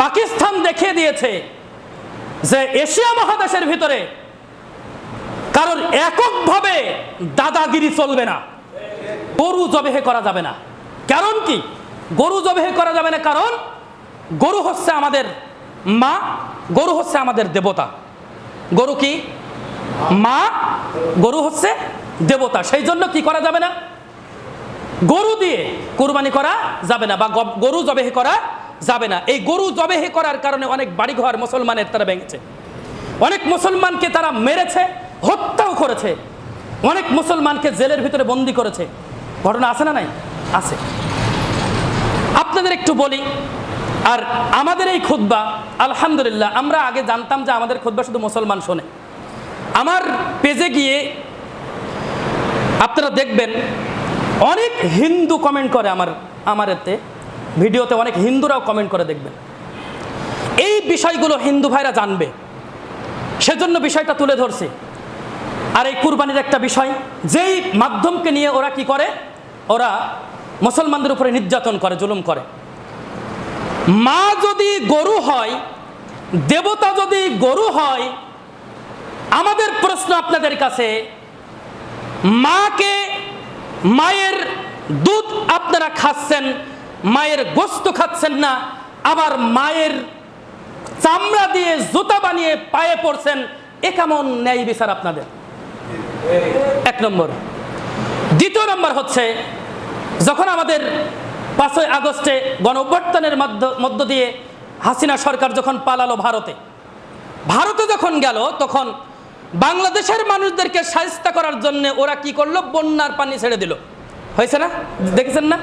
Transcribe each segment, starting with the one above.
পাকিস্তান দেখিয়ে দিয়েছে যে এশিয়া মহাদেশের ভিতরে কারোর এককভাবে দাদাগিরি চলবে না, গরু জবেহে করা যাবে না। কারণ কি? গরু জবেহে করা যাবে না কারণ গরু হচ্ছে আমাদের মা, গরু হচ্ছে আমাদের দেবতা। গরু কি? মা, গরু হচ্ছে দেবতা। সেই জন্য কি করা যাবে না? গরু দিয়ে কোরবানি করা যাবে না বা গরু জবেহে করা যাবে না। এই গরু জবেহে করার কারণে অনেক বাড়িঘর মুসলমানের তারা ভেঙেছে। অনেক মুসলমানকে তারা মেরেছে, হত্যাও করেছে। অনেক মুসলমানকে জেলের ভিতরে বন্দি করেছে। ঘটনা আছে না নাই? আছে। আপনাদের একটু বলি, আর আমাদের এই খুদ্া আলহামদুলিল্লাহ, আমরা আগে জানতাম যে আমাদের খুদ্া শুধু মুসলমান শোনে। আমার পেজে গিয়ে আপনারা দেখবেন, অনেক হিন্দু কমেন্ট করে আমার আমার এতে। ভিডিওতে অনেক হিন্দুরাও কমেন্ট করে দেখবেন। এই বিষয়গুলো হিন্দু ভাইরা জানবে। সেজন্য বিষয়টা তুলে ধরছে। আর এই কুরবানির একটা বিষয়, যেই মাধ্যমকে নিয়ে ওরা কি করে? ওরা মুসলমানদের উপরে নির্যাতন করে, জুলুম করে। মা যদি গরু হয়, দেবতা যদি গরু হয়, আমাদের প্রশ্ন আপনাদের কাছে, মাকে মায়ের দুধ আপনারা খাচ্ছেন মায়ের গোস্ত খাচ্ছেন না, আবার মায়ের চামড়া দিয়ে জুতা বানিয়ে পায়ে পড়ছেন, এ কেমন ন্যায় বিচার আপনাদের? এক নম্বর। দ্বিতীয় নম্বর হচ্ছে, যখন আমাদের পাঁচই আগস্টে গণ মধ্য দিয়ে হাসিনা সরকার যখন পালালো ভারতে ভারতে যখন গেল, তখন বাংলাদেশের মানুষদেরকে সাহিস্তা করার জন্য ওরা কি করল? বন্যার পানি ছেড়ে দিল। হয়েছে না? দেখেছেন না?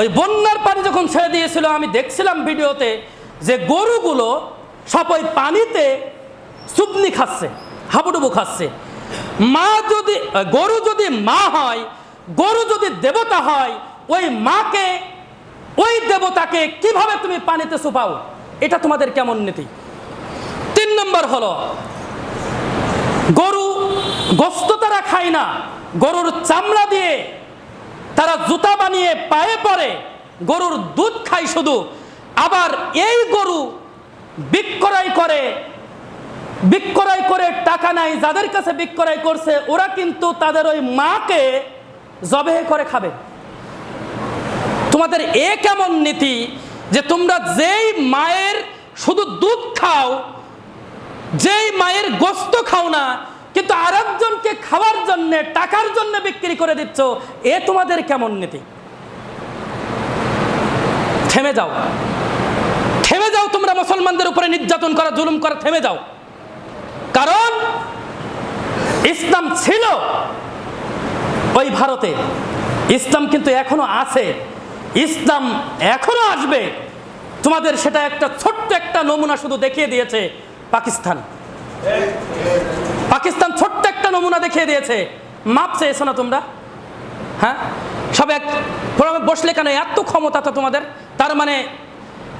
ওই বন্যার পানি যখন ছেড়ে দিয়েছিল, আমি দেখছিলাম ভিডিওতে যে গরুগুলো সব ওই পানিতে সুবনি খাচ্ছে, হাবুডুবু খাচ্ছে। মা যদি, গরু যদি মা হয়, গরু যদি দেবতা হয়, ওই মাকে, ওই দেবতাকে কীভাবে তুমি পানিতে সুপাও এটা তোমাদের কেমন নীতি? তিন নম্বর হলো, গরু গোস্ত তারা খায় না, গরুর চামড়া দিয়ে তারা জুতা বানিয়ে পায়ে পড়ে, গরুর দুধ খায় শুধু। আবার এই গরু বিক্রয় করে বিক্রয় করে টাকা নাই, যাদের কাছে বিক্রয় করছে, ওরা কিন্তু তাদের ওই মাকে জবেহে করে খাবে। তোমাদের এ কেমন নীতি যে তোমরা যেই মায়ের শুধু দুধ খাও, যেই মায়ের গোস্ত খাও না কিন্তু আরেকজনকে খাওয়ার জন্য, টাকার জন্য বিক্রি করে দিচ্ছ, এ তোমাদের কেমন নীতি? থেমে যাও। থেমে যাও তোমরা মুসলমানদের উপরে নির্যাতন করা, জুলুম করা, থেমে যাও। কারণ ইসলাম ছিল ওই ভারতে। ইসলাম কিন্তু এখনও আছে। ইসলাম এখনও আসবে। তোমাদের সেটা একটা ছোট্ট একটা নমুনা শুধু দেখিয়ে দিয়েছে পাকিস্তান। পাকিস্তান ছোট্ট একটা নমুনা দেখিয়ে দিয়েছে। মাপ চেয়েছো না তোমরা? হ্যাঁ? সব এক ফোরামে বসলে কেন? এত ক্ষমতা তো তোমাদের। তার মানে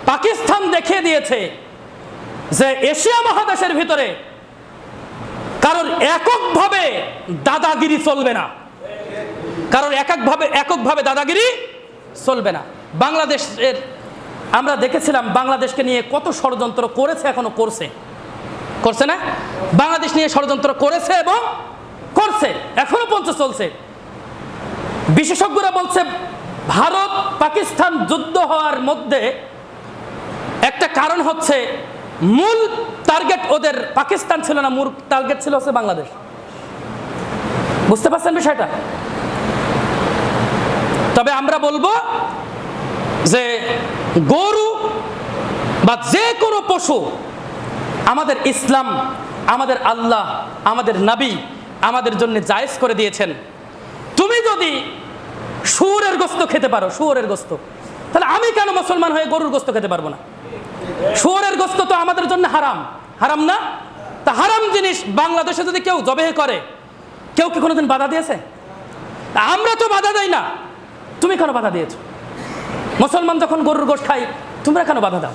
পাকিস্তান দেখিয়ে দিয়েছে যে এশিয়া মহাদেশের ভিতরে কারোর এককভাবে দাদাগিরি চলবে না। কারোর এককভাবে এককভাবে দাদাগিরি চলবে না। বাংলাদেশের, আমরা দেখেছিলাম বাংলাদেশকে নিয়ে কত ষড়যন্ত্র করেছে এখনও করছে। করছে না? বাংলাদেশ নিয়ে ষড়যন্ত্র করেছে এবং করছে, এখনও পর্যন্ত চলছে। বিশেষজ্ঞরা বলছে, ভারত পাকিস্তান যুদ্ধ হওয়ার মধ্যে একটা কারণ হচ্ছে, মূল টার্গেট ওদের পাকিস্তান ছিল না, মূল টার্গেট ছিল হচ্ছে বাংলাদেশ। বুঝতে পারছেন বিষয়টা? তবে আমরা বলব যে গরু বা যে কোনো পশু আমাদের ইসলাম, আমাদের আল্লাহ, আমাদের নাবি আমাদের জন্য জায়েজ করে দিয়েছেন। তুমি যদি শুয়োরের গোস্ত খেতে পারো, শুয়োরের গোস্ত, তাহলে আমি কেন মুসলমান হয়ে গরুর গোস্ত খেতে পারব না? শুয়োরের গোস্ত তো আমাদের জন্য হারাম। হারাম না? তা হারাম জিনিস বাংলাদেশে যদি কেউ জবেহে করে, কেউ কি কোনোদিন বাধা দিয়েছে? আমরা তো বাধা দেই না। তুমি কেন বাধা দিয়েছ? মুসলমান যখন গরুর গোশ খাই তোমরা কেন বাধা দাও?